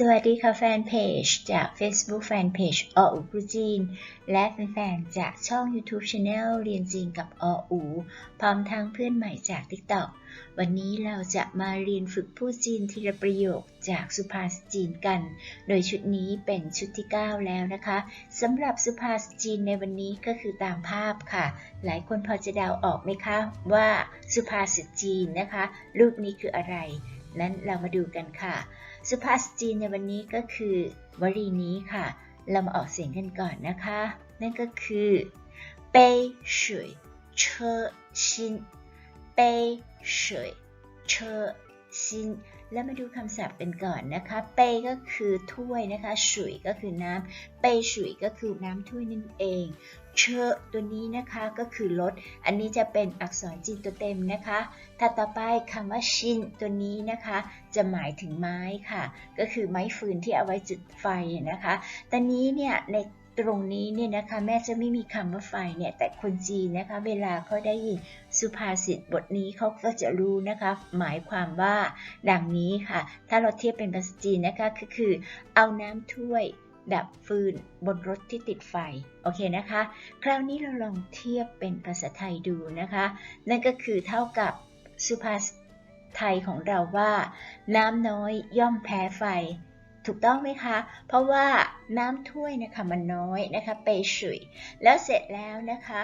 สวัสดีค่ะแฟนเพจจาก Facebook Fanpage ออูพูจีน และแฟนๆ จากช่อง YouTube Channel เรียนจีนกับออูพร้อมทั้งเพื่อนใหม่จาก TikTok วันนี้เราจะมาเรียนฝึกพูดจีนทีละประโยคจากสุภาษิตจีนกัน โดยชุดนี้เป็นชุดที่ 9 แล้วนะคะสำหรับสุภาษิตจีนในวันนี้ก็คือตามภาพค่ะ หลายคนพอจะเดาออกไหมคะว่าสุภาษิตจีนนะคะ รูปนี้คืออะไร นั้นเรามาดูกันค่ะ สุภาษิตจีนในวันนี้ก็คือ วลีนี้ค่ะ เรามาออกเสียงกันก่อนนะคะ นั่นก็คือ杯水车薪杯水车薪แล้วมาดูคำศัพท์กันก่อนนะคะ เปก็คือถ้วยนะคะ ฉุยก็คือน้ำ เปฉุยก็คือน้ำถ้วยนั่นเอง เชอตัวนี้นะคะก็คือรถอันนี้จะเป็นอักษรจีนตัวเต็มนะคะถ้าต่อไปคำว่าชินตัวนี้นะคะ จะหมายถึงไม้ค่ะ ก็คือไม้ฟืนที่เอาไว้จุดไฟนะคะ ตอนนี้เนี่ยในตรงนี้เนี่ยนะคะแม่จะไม่มีคำว่าไฟเนี่ยแต่คนจีนนะคะ เวลาเขาได้ยินสุภาษิตบทนี้เขาก็จะรู้นะคะ หมายความว่าดังนี้ค่ะ ถ้าเราเทียบเป็นภาษาจีนนะคะก็คือ เอาน้ำถ้วย ดับฟืนบนรถที่ติดไฟ โอเคนะคะ คราวนี้เราลองเทียบเป็นภาษาไทยดูนะคะ นั่นก็คือเท่ากับสุภาษิตไทยของเราว่า น้ำน้อยย่อมแพ้ไฟ ถูกต้องไหมคะ เพราะว่าน้ำถ้วยนะคะมันน้อยนะคะเปชุยแล้วเสร็จแล้วนะคะ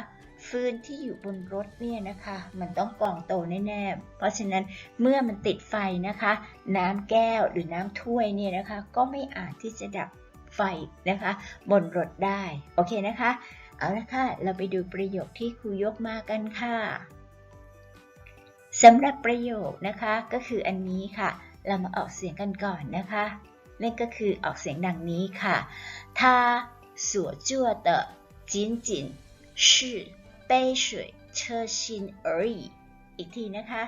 ฟืนที่อยู่บนรถเนี่ยนะคะ มันต้องกองโตแน่ๆ เพราะฉะนั้นเมื่อมันติดไฟนะคะ น้ำแก้วหรือน้ำถ้วยเนี่ยนะคะ ก็ไม่อาจที่จะดับ ไฟนะคะ บนรถได้ โอเคนะคะ เอาละค่ะ เราไปดูประโยคที่ครูยกมากันค่ะสำหรับประโยคนะคะก็คืออันนี้ค่ะ เรามาออกเสียงกันก่อนนะคะนั่นก็คือออกเสียงดังนี้ค่ะ他所做的仅仅是杯水车薪而已อีกทีนะคะ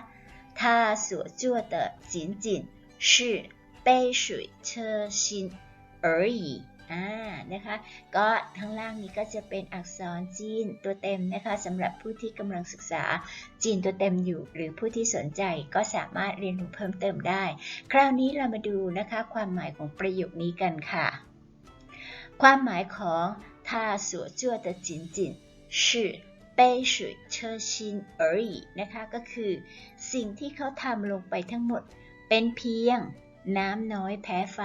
他所做的仅仅是杯水车薪 而已อ่านะคะ ก็ข้างล่างนี้ก็จะเป็นอักษรจีนตัวเต็มนะคะสำหรับผู้ที่กำลังศึกษาจีนตัวเต็มอยู่ หรือผู้ที่สนใจก็สามารถเรียนรู้เพิ่มเติมได้ คราวนี้เรามาดูนะคะความหมายของประโยคนี้กันค่ะ ความหมายของ他所做的仅仅是杯水车薪而已นะคะก็คือ สิ่งที่เขาทำลงไปทั้งหมด เป็นเพียงน้ำน้อยแพ้ไฟ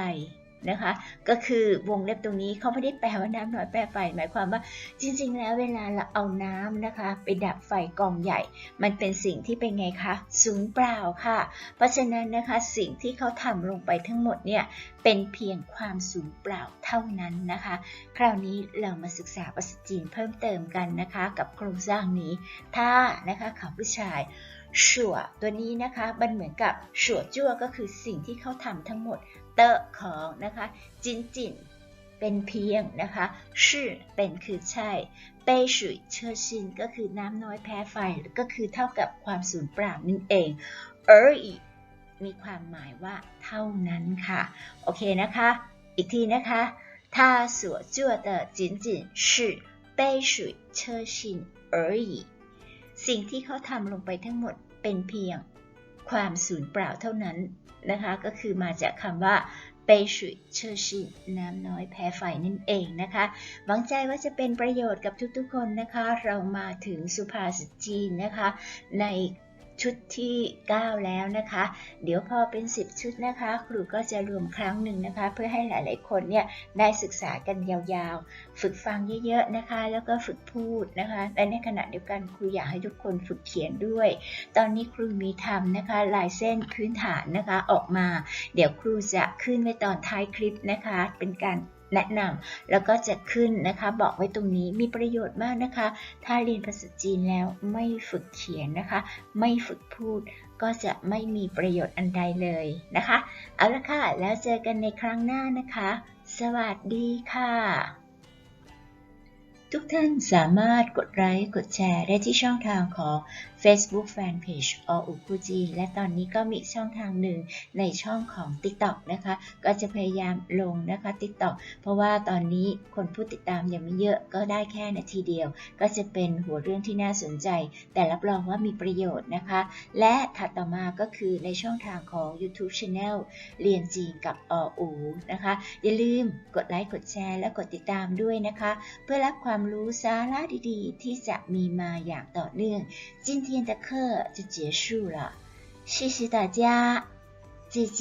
นะคะ ก็คือวงเล็บตรงนี้เขาไม่ได้แปลว่าน้ำน้อยแปรไฟ หมายความว่าจริง ๆ แล้วเวลาเราเอาน้ำนะคะ ไปดับไฟกองใหญ่ มันเป็นสิ่งที่เป็นไงคะสูญเปล่าค่ะ เพราะฉะนั้นนะคะสิ่งที่เขาทำลงไปทั้งหมดเนี่ยเป็นเพียงความสูญเปล่าเท่านั้นนะคะ คราวนี้เรามาศึกษาภาษาจีนเพิ่มเติมกันนะคะ กับโครงสร้างนี้ ถ้านะคะเขาผู้ชายชัวตัวนี้นะคะ มันเหมือนกับชัวจั่วก็คือสิ่งที่เขาทำทั้งหมด เตอของนะคะจินจินเป็นเพียงนะคะชื่อเป็นคือใช่เป้ฉุยเชอชินก็คือน้ำน้อยแพ้ไฟก็คือเท่ากับความสูญเปล่านั่นเองเอออีมีความหมายว่าเท่านั้นค่ะ โอเคนะคะ อีกทีนะคะ他所做的仅仅是杯水车薪而已สิ่งที่เขาทำลงไปทั้งหมดเป็นเพียง ความสูญเปล่าเท่านั้นนะคะก็คือมาจากคำว่าเปชุยเชอชิน้ำน้อยแพ้ไฟนั่นเองนะคะหวังใจว่าจะเป็นประโยชน์กับทุกๆคนนะคะ เรามาถึงสุภาษิตจีนนะคะ ใน ชุดที่ 9 แล้วนะคะ เดี๋ยวพอเป็น 10 ชุดนะคะ ครูก็จะรวมครั้งหนึ่งนะคะ เพื่อให้หลาย ๆ คนเนี่ยได้ศึกษากันยาวๆ ฝึกฟังเยอะๆนะคะ แล้วก็ฝึกพูดนะคะและในขณะเดียวกันครูอยากให้ทุกคนฝึกเขียนด้วย ตอนนี้ครูมีทำนะคะ ลายเส้นพื้นฐานนะคะออกมา เดี๋ยวครูจะขึ้นไว้ตอนท้ายคลิปนะคะ เป็นการ แนะนำแล้วก็จะขึ้นนะคะ บอกไว้ตรงนี้มีประโยชน์มากนะคะ ถ้าเรียนภาษาจีนแล้วไม่ฝึกเขียนนะคะ ไม่ฝึกพูด ก็จะไม่มีประโยชน์อันใดเลยนะคะ เอาละค่ะ แล้วเจอกันในครั้งหน้านะคะ สวัสดีค่ะ ทุกท่านสามารถกดไลค์กดแชร์ได้ที่ช่องทางของ Facebook Fanpage ออุคูจีและตอนนี้ก็มีช่องทางหนึ่งในช่องของ TikTok นะคะ ก็จะพยายามลงนะคะ TikTok เพราะว่าตอนนี้คนผู้ติดตามยังไม่เยอะก็ได้แค่นาทีเดียว ก็จะเป็นหัวเรื่องที่น่าสนใจ แต่รับรองว่ามีประโยชน์นะคะ และถัดต่อมาก็คือในช่องทางของ YouTube Channel เรียนจีนกับออูนะคะอย่าลืมกดไลค์กดแชร์และกดติดตามด้วยนะคะ เพื่อรับความความรู้สาระดีๆ ที่จะมีมาอย่างต่อเนื่อง今天的课就结束了谢谢大家再见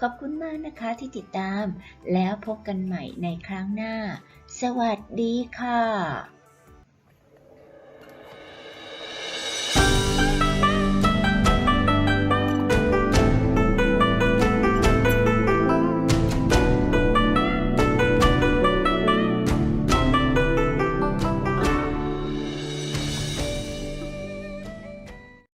ขอบคุณมากนะคะที่ติดตาม แล้วพบกันใหม่ในครั้งหน้า สวัสดีค่ะ